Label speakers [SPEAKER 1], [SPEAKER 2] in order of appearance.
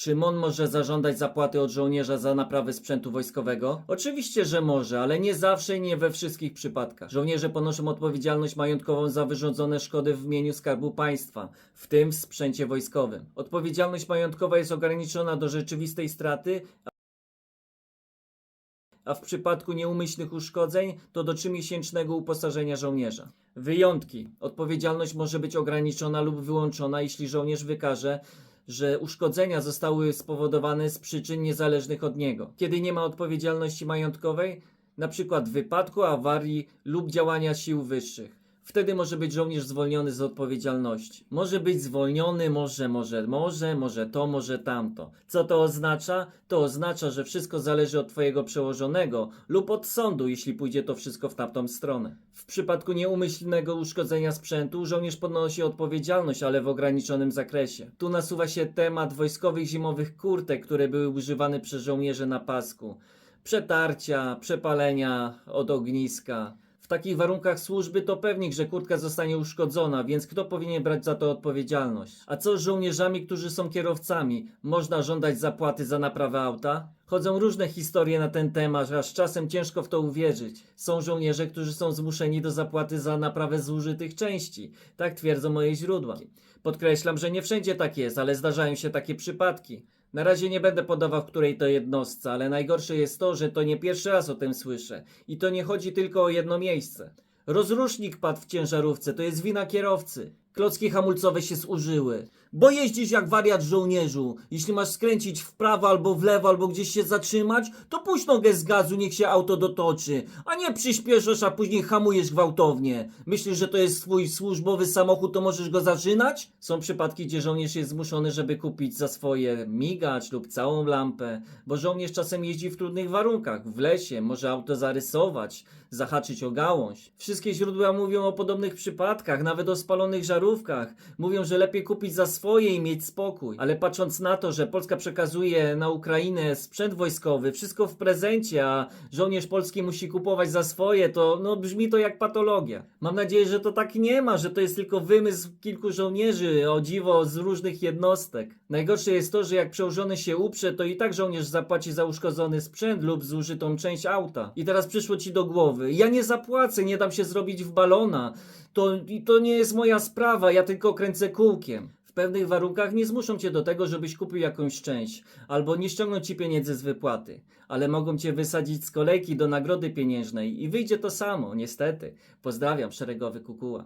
[SPEAKER 1] Czy MON może zażądać zapłaty od żołnierza za naprawę sprzętu wojskowego? Oczywiście, że może, ale nie zawsze i nie we wszystkich przypadkach. Żołnierze ponoszą odpowiedzialność majątkową za wyrządzone szkody w imieniu Skarbu Państwa, w tym w sprzęcie wojskowym. Odpowiedzialność majątkowa jest ograniczona do rzeczywistej straty, a w przypadku nieumyślnych uszkodzeń to do trzymiesięcznego uposażenia żołnierza. Wyjątki. Odpowiedzialność może być ograniczona lub wyłączona, jeśli żołnierz wykaże, że uszkodzenia zostały spowodowane z przyczyn niezależnych od niego. Kiedy nie ma odpowiedzialności majątkowej, przykład wypadku, awarii lub działania sił wyższych. Wtedy może być żołnierz zwolniony z odpowiedzialności. Może być zwolniony, może, może, może, może to, może tamto. Co to oznacza? To oznacza, że wszystko zależy od Twojego przełożonego lub od sądu, jeśli pójdzie to wszystko w tamtą stronę. W przypadku nieumyślnego uszkodzenia sprzętu żołnierz ponosi odpowiedzialność, ale w ograniczonym zakresie. Tu nasuwa się temat wojskowych zimowych kurtek, które były używane przez żołnierzy na pasku. Przetarcia, przepalenia od ogniska. Takich warunkach służby to pewnik, że kurtka zostanie uszkodzona, więc kto powinien brać za to odpowiedzialność? A co z żołnierzami, którzy są kierowcami? Można żądać zapłaty za naprawę auta? Chodzą różne historie na ten temat, aż czasem ciężko w to uwierzyć. Są żołnierze, którzy są zmuszeni do zapłaty za naprawę zużytych części. Tak twierdzą moje źródła. Podkreślam, że nie wszędzie tak jest, ale zdarzają się takie przypadki. Na razie nie będę podawał w której to jednostce, ale najgorsze jest to, że to nie pierwszy raz o tym słyszę. I to nie chodzi tylko o jedno miejsce. Rozrusznik padł w ciężarówce, to jest wina kierowcy. Klocki hamulcowe się zużyły. Bo jeździsz jak wariat żołnierzu. Jeśli masz skręcić w prawo albo w lewo, albo gdzieś się zatrzymać, to puść nogę z gazu, niech się auto dotoczy. A nie przyspieszasz, a później hamujesz gwałtownie. Myślisz, że to jest twój służbowy samochód, to możesz go zaczynać? Są przypadki, gdzie żołnierz jest zmuszony, żeby kupić za swoje migacz lub całą lampę, bo żołnierz czasem jeździ w trudnych warunkach, w lesie, może auto zarysować, zahaczyć o gałąź. Wszystkie źródła mówią o podobnych przypadkach, nawet o spalonych żarówkach. Mówią, że lepiej kupić za swoje i mieć spokój. Ale patrząc na to, że Polska przekazuje na Ukrainę sprzęt wojskowy, wszystko w prezencie, a żołnierz polski musi kupować za swoje, to no, brzmi to jak patologia. Mam nadzieję, że to tak nie ma, że to jest tylko wymysł kilku żołnierzy, o dziwo, z różnych jednostek. Najgorsze jest to, że jak przełożony się uprze, to i tak żołnierz zapłaci za uszkodzony sprzęt lub zużytą część auta. I teraz przyszło ci do głowy, ja nie zapłacę, nie dam się zrobić w balona. To, to nie jest moja sprawa, ja tylko kręcę kółkiem. W pewnych warunkach nie zmuszą cię do tego, żebyś kupił jakąś część, albo nie ściągną ci pieniędzy z wypłaty, ale mogą cię wysadzić z kolejki do nagrody pieniężnej i wyjdzie to samo, niestety. Pozdrawiam, szeregowy kukuła.